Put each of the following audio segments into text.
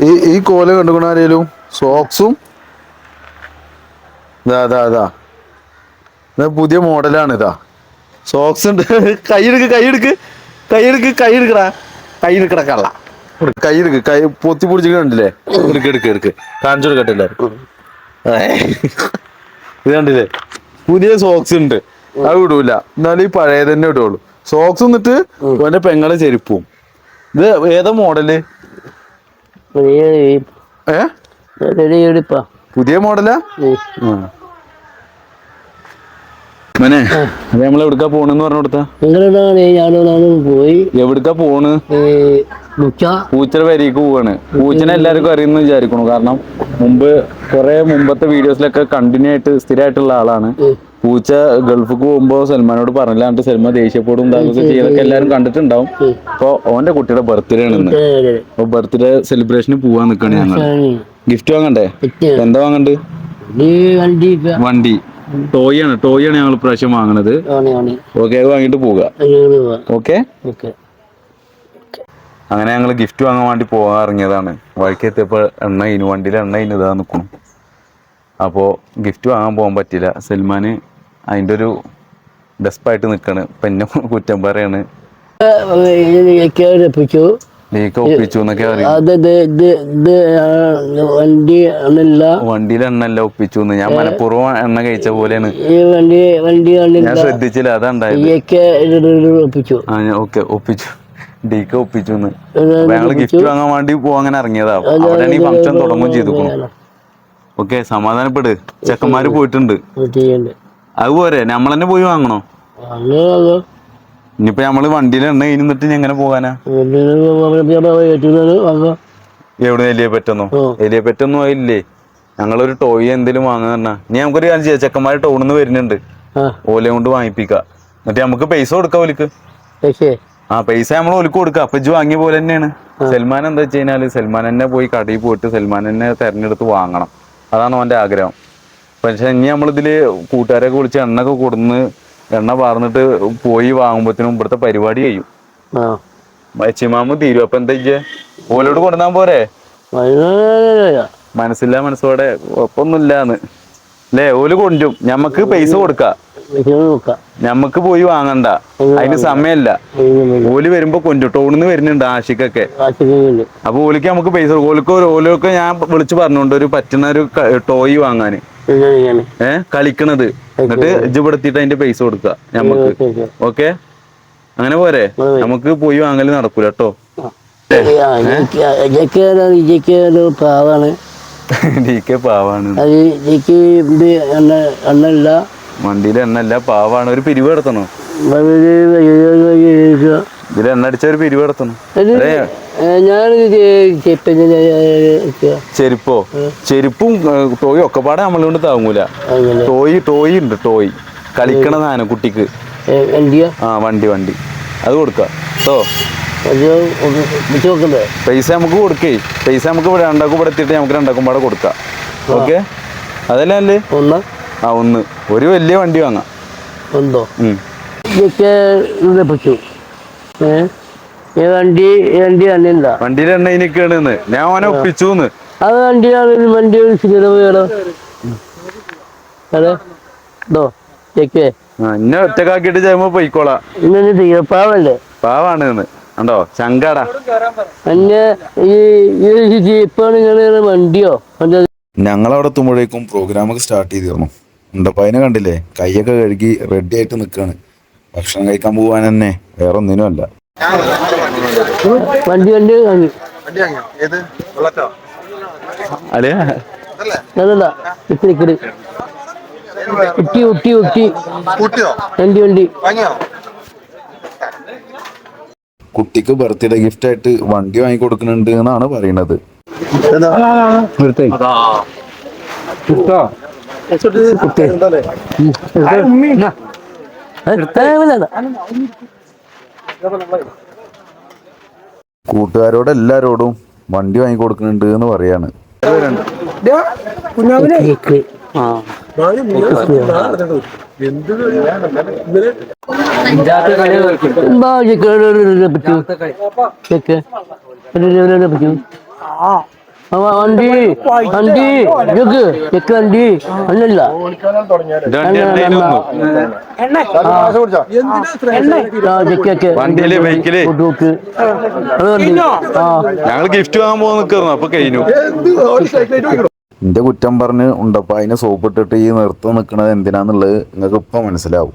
ഈ ഈ കോല കണ്ടുകൊണ്ടാരേലും സോക്സും? ഇതാ ഇതാ ഇതാ ഇത് പുതിയ മോഡലാണ് ഇതാ. സോക്സ് ഉണ്ട്. കൈയെടുക്ക് കൈയെടുക്ക് കൈയെടുക്ക് കൈയെടുക്കടാ കൈയെടുക്കട കള്ള. കൈയെടുക്ക് കൈ പൊത്തി പിടിച്ചിട്ട് കണ്ടില്ലേ? എടുക്ക് എടുക്ക് എടുക്ക്. കാണിച്ചു ഇത് കണ്ടില്ലേ? പുതിയ സോക്സ് ഉണ്ട്. അത് വിടൂല എന്നാലും ഈ പഴയ തന്നെ ഇടുള്ളൂ. സോക്സ് എന്നിട്ട് ഓന്റെ പെങ്ങളെ ചെരുപ്പും. ഇത് ഏതാ മോഡൽ? പുതിയ മോഡലാ? മനെ അത് നമ്മൾ എവിടുക്കാ പോണെന്ന് പറഞ്ഞു കൊടുത്താ? നിങ്ങളാണ് ഞാനോടാണ് പോയി. എവിടുക്കാ പോണ്? പൂച്ചയുടെ വരിക്ക് പോവാണ്. പൂച്ചനെ എല്ലാവർക്കും അറിയുന്ന വിചാരിക്കണു. കാരണം മുമ്പ് കുറെ മുമ്പത്തെ വീഡിയോസിലൊക്കെ കണ്ടിന്യൂ ആയിട്ട് സ്ഥിരമായിട്ടുള്ള ആളാണ്. പൂച്ച ഗൾഫിക്ക് പോകുമ്പോ സൽമാനോട് പറഞ്ഞില്ലാണ്ട് സൽമാൻ ദേഷ്യപ്പെടും ഇതാകൊക്കെ ചെയ്തൊക്കെ എല്ലാരും കണ്ടിട്ടുണ്ടാവും. അപ്പൊ ഓന്റെ കുട്ടിയുടെ ബർത്ത്ഡേ ആണ് ഇന്ന്. അപ്പൊ ബർത്ത്ഡേ സെലിബ്രേഷന് പോവാൻ നിക്കാണ് ഞങ്ങൾ ഗിഫ്റ്റ് വാങ്ങണ്ടേ? എന്താ വാങ്ങണ്ട്? വണ്ടി ടോയ് ആണ്. ടോയ് ആണ് ഞങ്ങൾ ഇപ്രാവശ്യം വാങ്ങണത്. ഓക്കെ അത് വാങ്ങിട്ട് പോവുക. അങ്ങനെ പോവാ. ഓക്കെ ഓക്കെ അങ്ങനെ ഞങ്ങൾ ഗിഫ്റ്റ് വാങ്ങാൻ വേണ്ടി പോകാൻ ഇറങ്ങിയതാണ്. വഴിക്ക് എത്തിയപ്പോൾ എണ്ണ ഇനി വണ്ടിയിൽ എണ്ണ ഇനി ഇതാ നിൽക്കണം അപ്പോൾ ഗിഫ്റ്റ് വാങ്ങാൻ പോകാൻ പറ്റില്ല സൽമാന് അതിന്റെ ഒരു ഡെസ്പായിട്ട് നിൽക്കാണ് ഇപ്പം എന്നെ കുറ്റം പറയാണ്. വണ്ടിയിലെണ്ണല്ല വണ്ടി വണ്ടിയിൽ ഒപ്പിച്ചു ഞാൻ മനഃപൂർവം എണ്ണ കഴിച്ച പോലെയാണ്. വണ്ടി വണ്ടി ഞാൻ ശ്രദ്ധിച്ചില്ല അതാണ് ഓക്കെ ഒപ്പിച്ചു. ഡീക്ക് ഒപ്പിച്ചു ഞങ്ങൾ ഗിഫ്റ്റ് വാങ്ങാൻ വേണ്ടി പോകാൻ അങ്ങനെ ഇറങ്ങിയതാ. അവിടെയാണ് ഈ ഫംഗ്ഷൻ തുടങ്ങുകയും ചെയ്തു ഓക്കെ സമാധാനപ്പെട്. ചെക്കന്മാര് പോയിട്ടുണ്ട്. അത് പോരെ നമ്മൾ തന്നെ പോയി വാങ്ങണോ? ഇനിയിപ്പോ നമ്മൾ വണ്ടിയിൽ എണ്ണ കഴിഞ്ഞിട്ട് എങ്ങനെ പോകാനാ? എവിടെ എലിയെ പറ്റുന്നു? എലിയെ പറ്റൊന്നും ആയില്ലേ? ഞങ്ങളൊരു ടോയ് എന്തെങ്കിലും വാങ്ങാൻ ഇനി നമുക്കൊരു കാര്യം ചെയ്യാം ചെക്കന്മാര് നിന്ന് വരുന്നുണ്ട്. ഓല കൊണ്ട് വാങ്ങിപ്പിക്കാം. എന്നിട്ട് നമുക്ക് പൈസ കൊടുക്കാം ഓലിക്ക്. പക്ഷേ ആ പൈസ നമ്മൾ ഒലിക്ക് കൊടുക്കാം. അപ്പൊ ഇജ്ജ് വാങ്ങിയ പോലെ തന്നെയാണ്. സൽമാൻ എന്താ വെച്ച് കഴിഞ്ഞാൽ സൽമാൻ തന്നെ പോയി കടയിൽ പോയിട്ട് സൽമാൻ തന്നെ തെരഞ്ഞെടുത്ത് വാങ്ങണം. അതാണ് അവന്റെ ആഗ്രഹം. പക്ഷെ ഇനി നമ്മളിതിൽ കൂട്ടുകാരൊക്കെ വിളിച്ച് എണ്ണൊക്കെ കൊടുന്ന് എണ്ണ പാർന്നിട്ട് പോയി വാങ്ങുമ്പോഴത്തേനും ഇവിടുത്തെ പരിപാടി ആ. മച്ചിമാമ തീരും. അപ്പൊ എന്താ ചെയ്യേ ഓലോട് കൊടുന്നാൻ പോരെ? മനസ്സില്ല മനസ്സോടെ ഒപ്പൊന്നുമില്ലാന്ന്. അല്ലേ? ഓൽ കൊണ്ടും. ഞമ്മക്ക് പൈസ കൊടുക്ക. ഞമ്മക്ക് പോയി വാങ്ങണ്ട. അതിന് സമയമല്ല. ഓൽ വരുമ്പോ കൊണ്ടു ടൗണിന്ന് വരുന്നുണ്ട്. ആഷിക്കൊക്കെ അപ്പൊ ഓലിക്ക് നമുക്ക് പൈസ. ഓലിക്ക് ഓലൊക്കെ ഞാൻ വിളിച്ചു പറഞ്ഞോണ്ട് ഒരു പറ്റുന്ന ഒരു ടോയ് വാങ്ങാന്. ഏഹ് കളിക്കണത്. എന്നിട്ട് ഇജ്ജ് പെടുത്തിട്ട് അതിന്റെ പൈസ കൊടുക്കുക ഞമ്മക്ക്. ഓക്കെ? അങ്ങനെ പോരെ? നമുക്ക് പോയി വാങ്ങൽ നടക്കൂല കേട്ടോ പാവാണ്. ഡി കെ പാവാണ് എണ്ണല്ല വണ്ടിയിൽ എണ്ണല്ല പാവാണ്. ഒരു പിരിവ് നടത്തണോ? ഇതിൽ എണ്ണ അടിച്ച ഒരു പിരിവ് നടത്തണം ഞാൻ ചെരുപ്പോ? ചെരുപ്പും ടോയും ഒക്കെ പാടെ നമ്മളെ കൊണ്ട് താങ്ങൂല. ടോയ് ടോയ് ഉണ്ട് ടോയ്. കളിക്കണ സാധനം കുട്ടിക്ക്. ആ വണ്ടി വണ്ടി. അത് കൊടുക്ക. കേട്ടോ പൈസ നമുക്ക് കൊടുക്കേ. പൈസ നമുക്ക് ഇവിടെ രണ്ടാക്കും ഇവിടെ എത്തിയിട്ട് നമുക്ക് രണ്ടാക്കും പാടെ കൊടുക്കാം. ഓക്കെ? അതല്ലേ അല്ലേ ഒന്ന്. ആ ഒന്ന്. ഒരു വലിയ വണ്ടി വാങ്ങാം. ഉണ്ടോ ഉം. ഇതൊക്കെ ലഭിച്ചു ഏ ഈ വണ്ടി വണ്ടി അല്ല വണ്ടിയിൽ എണ്ണ ഇനിക്കാണ് ഞാൻ അവനെ ഒപ്പിച്ചു അത് വണ്ടിയാണ് വണ്ടി ചിലവ് വേണം അതെ ഇതോ ചെക്കേ എന്നെ ഒറ്റക്കാക്കിട്ട് ചെയ്യുമ്പോ പോയിക്കോളാ. ഇന്നെ തീർപ്പാവല്ലേ? പാവാണ് കണ്ടോ? ചങ്കാടാ എന്നെ ഈ ഈ ജീപ്പാണ് ഇങ്ങനെ വണ്ടിയോ? ഞങ്ങളവിടെ എത്തുമ്പോഴേക്കും പ്രോഗ്രാമൊക്കെ സ്റ്റാർട്ട് ചെയ്തിരുന്നു ഉണ്ടപ്പതിനെ കണ്ടില്ലേ? കൈയൊക്കെ കഴുകി റെഡി ആയിട്ട് നിൽക്കാണ് ഭക്ഷണം കഴിക്കാൻ പോവാൻ തന്നെ. വേറെ ഒന്നിനും അല്ല. വണ്ടി വണ്ടി വാങ്ങി. അല്ലേ അതല്ല? ഇത്തിരി ഇത്തിരി ഉട്ടി ഉട്ടി ഉട്ടി വണ്ടി വണ്ടി. കുട്ടിക്ക് ബർത്ത്ഡേ ഗിഫ്റ്റ് ആയിട്ട് വണ്ടി വാങ്ങി കൊടുക്കുന്നുണ്ട് എന്നാണ് പറയുന്നത്. കൂട്ടുകാരോട് എല്ലാരോടും വണ്ടി വാങ്ങി കൊടുക്കുന്നുണ്ട് എന്ന് പറയാണ്. ആ. അവ വണ്ടി വണ്ടി ഞങ്ങൾ ഗിഫ്റ്റ് വാങ്ങാൻ പോകാൻ നിൽക്കുന്നു അപ്പൊ കഴിഞ്ഞു. എന്റെ കുറ്റം പറഞ്ഞ് ഉണ്ടപ്പ അതിനെ സോപ്പിട്ടിട്ട് ഈ നിർത്തം നിക്കണത് എന്തിനാന്നുള്ളത് നിങ്ങൾക്ക് ഇപ്പൊ മനസ്സിലാവും.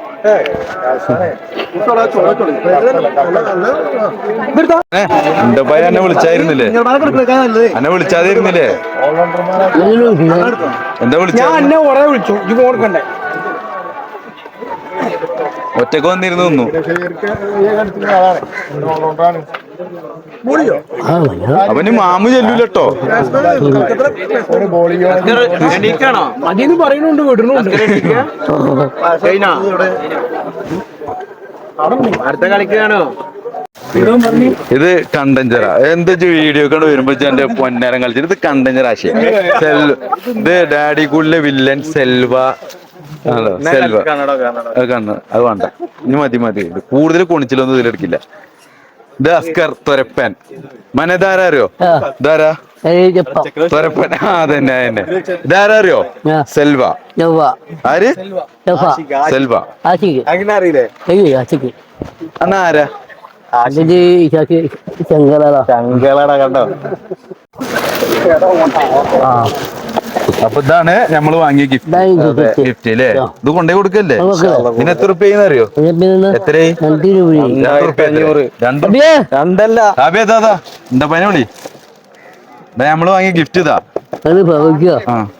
പയ്യ എന്നെ വിളിച്ചായിരുന്നില്ലേ? എന്നെ വിളിച്ചാതിരുന്നില്ലേ? എന്താ വിളിച്ച ഞാൻ എന്നെ കുറെ വിളിച്ചു. ഇത് കൊടുക്കണ്ടേ ഒറ്റയ്ക്ക് വന്നിരുന്നു നിന്നു. അവന് മാമു ചെല്ലൂലട്ടോ അതിന്ന് പറയുന്നുണ്ട് വിടുന്നുണ്ട് അടുത്ത കളിക്കാണോ ഇത് കണ്ടഞ്ചറ. എന്താ വീഡിയോ കണ്ട് വരുമ്പോ എന്റെ പൊന്നേരം കളിച്ചിട്ട് ഇത് കണ്ടഞ്ചറാശയ. ഇത് ഡാഡി കുള്ളിലെ വില്ലൻ സെൽവ. സെൽവ അത് കണ്ണ് അത് വേണ്ട. ഇനി മതി മതി. കൂടുതൽ കുണിച്ചിലൊന്നും ഇതിലെടുക്കില്ല ഇത് അസ്കർ തൊരപ്പൻ മനധാരോ അറിയോ? ചെപ്പ തൊരപ്പൻ ആ അതന്നെ അതന്നെ. ഇതാരാ അറിയോ. സെൽവ. ആര്? സെൽവ. അങ്ങനെ അറിയില്ലേ? അന്നാ ആരാ? കണ്ടോ? ആ. അപ്പൊ ഇതാണ് നമ്മൾ വാങ്ങിയ ഗിഫ്റ്റ് ഇതാണ് ഗിഫ്റ്റ്. അല്ലേ ഇത്. കൊണ്ടേ കൊടുക്കല്ലേ? പിന്നെ എത്ര റുപ്യ അറിയോ? രണ്ട് രണ്ടല്ല. അബേ. എന്താ പനി വിളി? ഇതാ നമ്മൾ വാങ്ങിയ ഗിഫ്റ്റ് ഇതാ.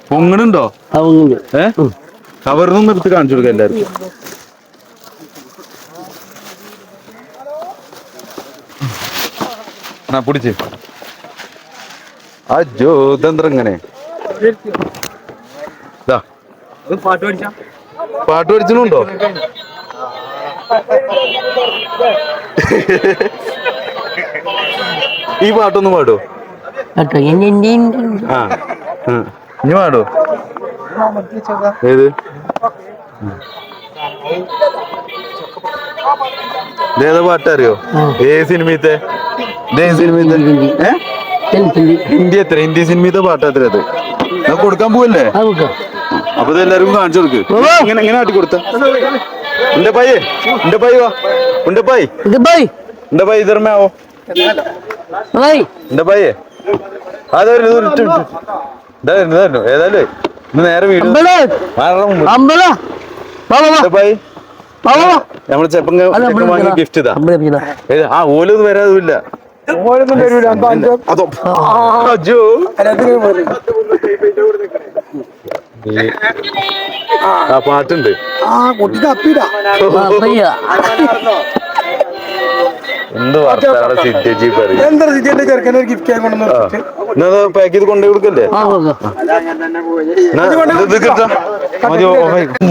പൊങ്ങണുണ്ടോ? ഏ? കവറിൽ നിന്ന് എടുത്ത് കാണിച്ചു കൊടുക്ക എല്ലാവർക്കും. പിടിച്ച്. അജോ ജ്യോതന്ത്രം ഇങ്ങനെ. ഇതാ പാട്ട് പഠിച്ചാ? പാട്ട് പഠിച്ചിട്ടുണ്ടോ? ഈ പാട്ടൊന്നും പാടോ. കേട്ടോ എന്റെ- ആ. ഇനി പാടോ. ഏത്? ഇതേതാ പാട്ടറിയോ? ഏ സിനിമത്തെ? സിനിമത്തെ? ഹിന്ദി എത്ര? ഹിന്ദി സിനിമത്തെ പാട്ട് എത്ര അത്? കൊടുക്കാൻ പോവല്ലേ. അപ്പൊ ഇത് എല്ലാവർക്കും കാണിച്ചു കൊടുക്ക്. ഇങ്ങനെ ഇങ്ങനെ ആട്ടി കൊടുത്ത. എന്റെ പയ്യേ എന്റെ പയ്യ വാ. എന്റെ പൈ ഇത് ബൈ എന്റെ പൈ ഇതർമേ ആവോ. ബൈ എന്റെ പയ്യേ അതായിരുന്നു ഏതായാലും ഇന്ന് നേരെ വീട് എന്റെ നമ്മൾ വാങ്ങിയ ഗിഫ്റ്റ് ഇതാ. ആ ഓലൊന്നും വരാതുമില്ല. വരൂല. അതോ അജോ. ആ പാട്ടുണ്ട്. ആ കുട്ടി തപ്പിടാ. എന്ത് വാർത്തയാണ് സിറ്റേജി പറയും? എന്താ സിറ്റിന്റെ ചെറുക്കനെ ഒരു ഗിഫ്റ്റ് ആയി കൊണ്ടുവന്ന് പാക്ക് ചെയ്ത് കൊണ്ടേ കൊടുക്കല്ലേ?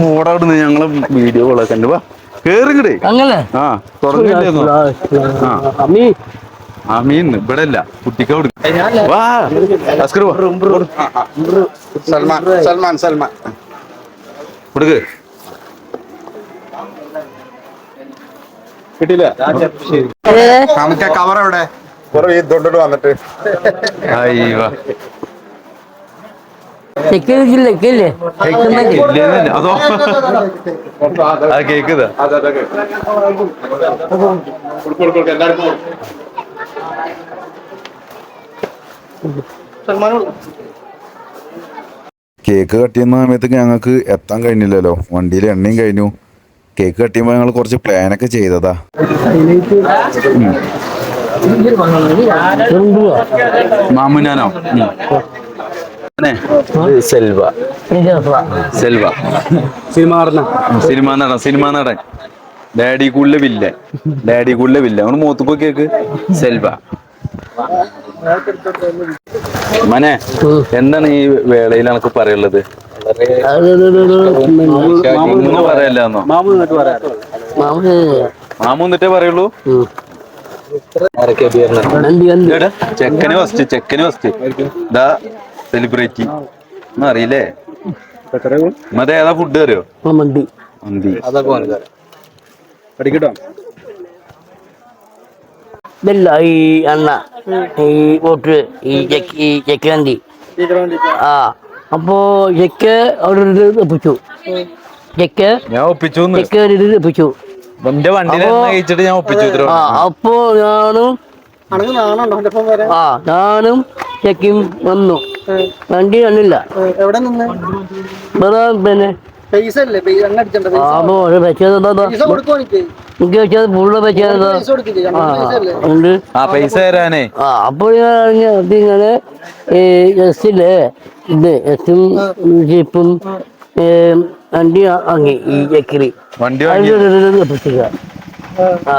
മൂടവിടുന്ന് ഞങ്ങൾ വീഡിയോ കോളൊക്കെ കണ്ടുവാ വാ. കേറിങ്ങടേ. അങ്ങനെ? ആ തുറന്നില്ലേന്നോ ആ അമ്മി ആ മീൻ ഇവിടെ അല്ല കുട്ടിക്ക് സൽമാൻ സൽമാൻ സൽമാൻ. കൊടുക്ക്. കിട്ടില്ല നമുക്ക് കവർ എവിടെ? വന്നിട്ട്. അതോ? കേക്കുതാ കേക്ക് കട്ട് ചെയ്യുന്ന സമയത്തേക്ക് ഞങ്ങൾക്ക് എത്താൻ കഴിഞ്ഞില്ലല്ലോ. വണ്ടിയിൽ എണ്ണയും കഴിഞ്ഞു. കേക്ക് കട്ട് ചെയ്യുമ്പോൾ ഞങ്ങൾ കുറച്ച് പ്ലാനൊക്കെ ചെയ്തതാ. മാമുനാനോ സെൽവ. സെൽവ. സിനിമ സിനിമ നടൻ സിനിമ നടൻ. ഡാഡി കൂടുതൽ വില്ലൻ ഡാഡി കൂടുതൽ വില്ലൻ അവന് മൂത്തുക്കോ കേക്ക്. സെൽവ. മനെ എന്താണ് ഈ വേളയിൽ എനക്ക് പറയുള്ളത്? പറയല്ലോ മാമു എന്നിട്ടേ പറയുള്ളൂ? ചെക്കന് ഫസ്റ്റ് ചെക്കന് ഫസ്റ്റ് ഇതാ സെലിബ്രിറ്റി ഒന്നും അറിയില്ലേ? മറ്റേ ഏതാ ഫുഡ് അറിയോ? മന്തി. മന്തി. മന്തി പഠിക്കട്ടോ? ഇതല്ല ഈ അണ്ണ ഈ വോട്ട് ഈ ചെക്ക് ഈ ചെക്ക് വണ്ടി ആ അപ്പോ ചെക്ക് അവിടെ ഒരു ഇത് ഒപ്പിച്ചു. ചെക്ക് ഞാൻ ഒപ്പിച്ചു ചെക്ക് ഒരു ഇത് ഒപ്പിച്ചു. എന്റെ വണ്ടിയിൽ അപ്പോ- എണ്ണ കഴിച്ചിട്ട് ഞാൻ ഒപ്പിച്ചു ഇത്ര ആ അപ്പോ ഞാനും ആ ഞാനും ചെക്കും വന്നു. വണ്ടി കണ്ടില്ല. എവിടെ നിന്ന്? പിന്നെ പൈസ അല്ലേ? എണ്ണ അടിച്ചണ്ട അപ്പോ പൈസ തരാനേ. ആ അപ്പോൾ ഞാൻ അറിഞ്ഞ അതിങ്ങനെ ഈ എസിൽ ഇത് എസും ജീപ്പും വണ്ടി വാങ്ങി ഈ ചെക്കിൽ വണ്ടി വാങ്ങി. ആ.